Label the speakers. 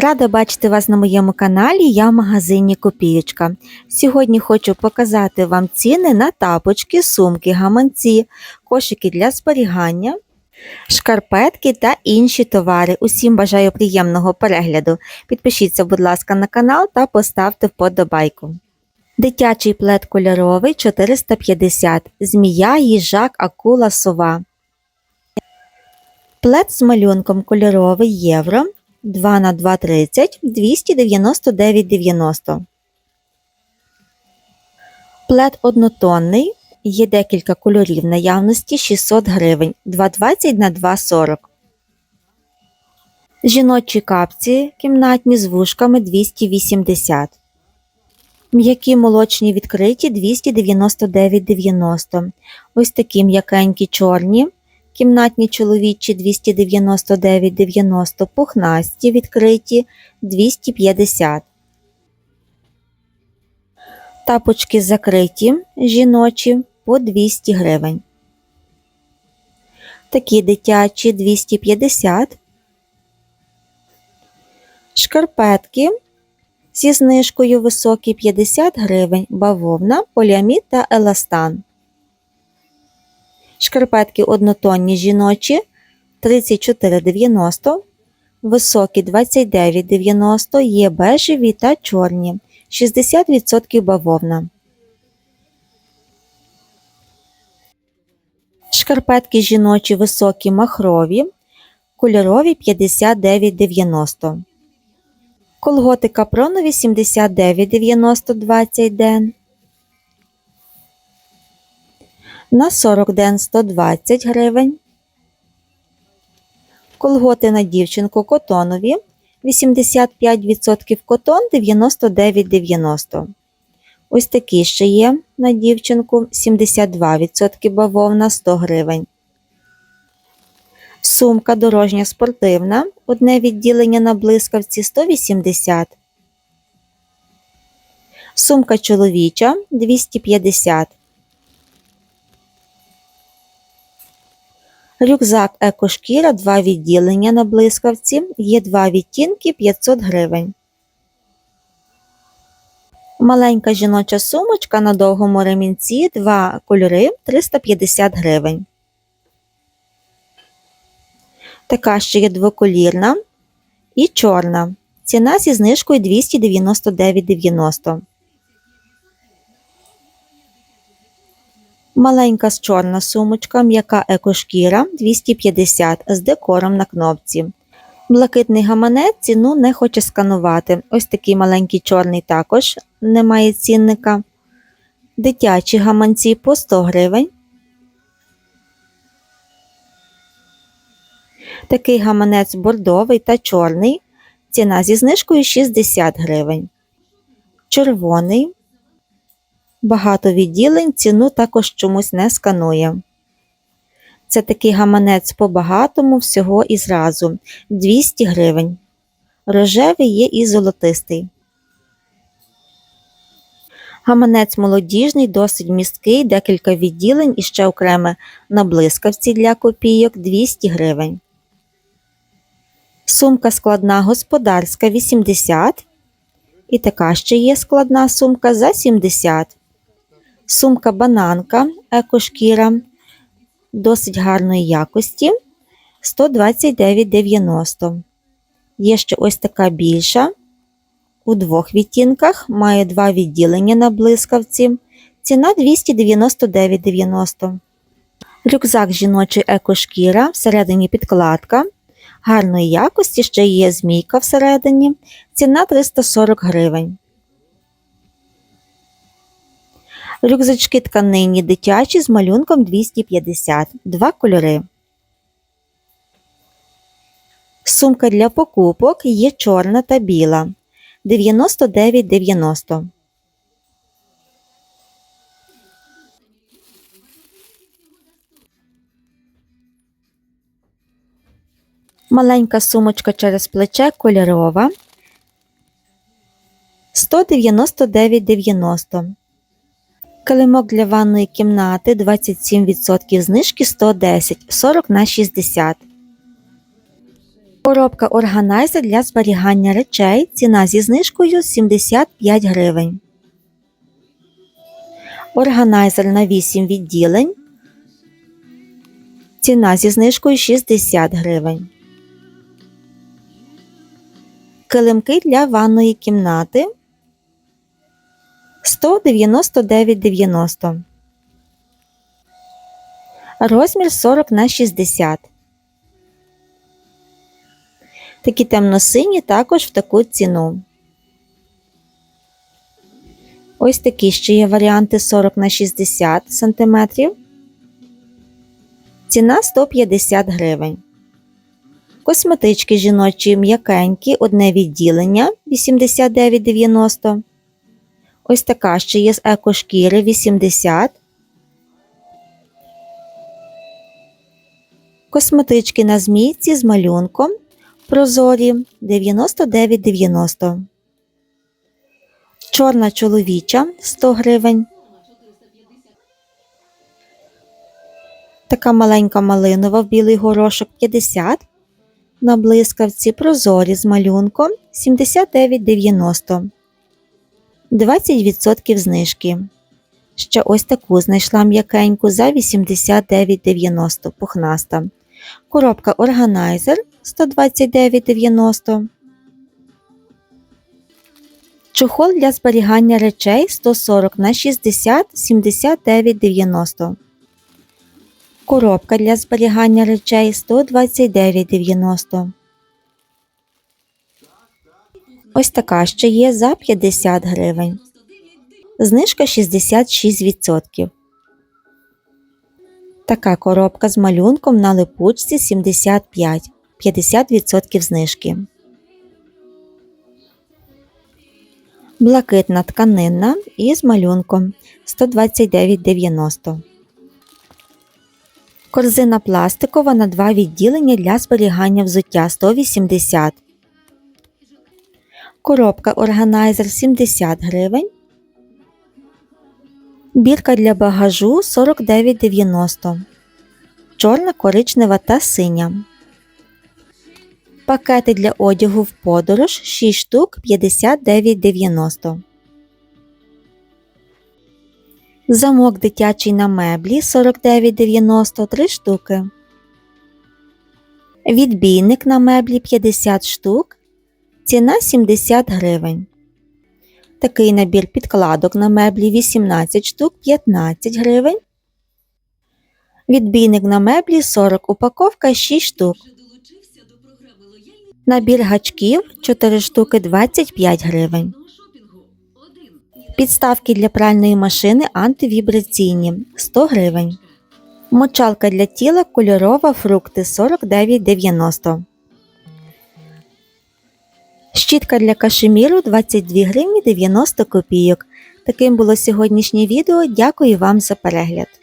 Speaker 1: Рада бачити вас на моєму каналі. Я в магазині Копієчка. Сьогодні хочу показати вам ціни на тапочки, сумки, гаманці, кошики для зберігання, шкарпетки та інші товари. Усім бажаю приємного перегляду. Підпишіться, будь ласка, на канал та поставте вподобайку. Дитячий плед кольоровий 450, змія, їжак, акула, сова. Плед з малюнком кольоровий євро 2 на 2,30 299,90. Плед однотонний. Є декілька кольорів наявності 600 гривень 2,20 на 2,40. Жіночі капці кімнатні з вушками 280. М'які молочні відкриті 299,90. Ось такі м'якенькі чорні. Кімнатні чоловічі 299,90, пухнасті відкриті 250. Тапочки закриті жіночі по 200 гривень. Такі дитячі 250. Шкарпетки зі знижкою високі 50 гривень, бавовна, поліамід та еластан. Шкарпетки однотонні жіночі 34,90, високі 29,90, є бежеві та чорні 60% бавовна. Шкарпетки жіночі високі махрові, кольорові 59,90. Колготи капронові 79,90 20 ден. На 40 ден 120 гривень. Колготи на дівчинку котонові 85% котон 99,90. Ось такі ще є на дівчинку 72% бавовна 100 гривень. Сумка дорожня спортивна. Одне відділення на блискавці 180. Сумка чоловіча 250. Рюкзак екошкіра, два відділення на блискавці, є два відтінки 500 гривень. Маленька жіноча сумочка на довгому ремінці, два кольори 350 гривень. Така ще є двоколірна і чорна. Ціна зі знижкою 299,90. Маленька з чорна сумочка, м'яка екошкіра 250 з декором на кнопці. Блакитний гаманець ціну не хоче сканувати. Ось такий маленький чорний також немає цінника. Дитячі гаманці по 100 гривень. Такий гаманець бордовий та чорний. Ціна зі знижкою 60 гривень. Червоний Багато відділень ціну також чомусь не сканує. Це такий гаманець по багатому всього і зразу 200 гривень. Рожевий є і золотистий. Гаманець молодіжний, досить місткий, декілька відділень і ще окреме на блискавці для копійок 200 гривень. Сумка складна господарська 80. І така ще є складна сумка за 70. Сумка бананка екошкіра досить гарної якості 129,90. Є ще ось така більша. У двох відтінках має два відділення на блискавці. Ціна 299,90. Рюкзак жіночий екошкіра, всередині підкладка. Гарної якості ще є змійка всередині. Ціна 340 гривень. Рюкзачки тканинні дитячі з малюнком 250, два кольори. Сумка для покупок є чорна та біла 99,90. Маленька сумочка через плече кольорова 199,90. Килимок для ванної кімнати 27% знижки 110, 40 на 60. Коробка органайзер для зберігання речей. Ціна зі знижкою 75 гривень. Органайзер на 8 відділень. Ціна зі знижкою 60 гривень. Килимки для ванної кімнати 199,90. Розмір 40 на 60. Такі темно-сині також в таку ціну. Ось такі ще є варіанти 40 на 60 см. Ціна 150 гривень. Косметички жіночі м'якенькі, одне відділення 89,90. Ось така ще є з екошкіри 80. Косметички на змійці з малюнком прозорі 99,90. Чорна чоловіча 100 гривень. Така маленька малинова в білий горошок 50. На блискавці прозорі з малюнком 79,90. 20% знижки. Ще ось таку знайшла м'якеньку за 89,90 пухнаста. Коробка органайзер 129,90. Чохол для зберігання речей 140 на 60 79,90. Коробка для зберігання речей 129,90. Ось така ще є за 50 гривень. Знижка 66%. Така коробка з малюнком на липучці 75, 50% знижки. Блакитна тканинна із малюнком 129,90. Корзина пластикова на два відділення для зберігання взуття 180. Коробка органайзер 70 гривень. Бірка для багажу 49,90. Чорна, коричнева та синя. Пакети для одягу в подорож 6 штук 59,90. Замок дитячий на меблі 49,90 3 штуки. Відбійник на меблі 50 штук. Ціна 70 гривень. Такий набір підкладок на меблі 18 штук 15 гривень. Відбійник на меблі 40 упаковка 6 штук. Набір гачків 4 штуки 25 гривень. Підставки для пральної машини антивібраційні 100 гривень. Мочалка для тіла кольорова фрукти 49,90. Щітка для кашеміру 22 гривні 90 копійок. Таким було сьогоднішнє відео. Дякую вам за перегляд.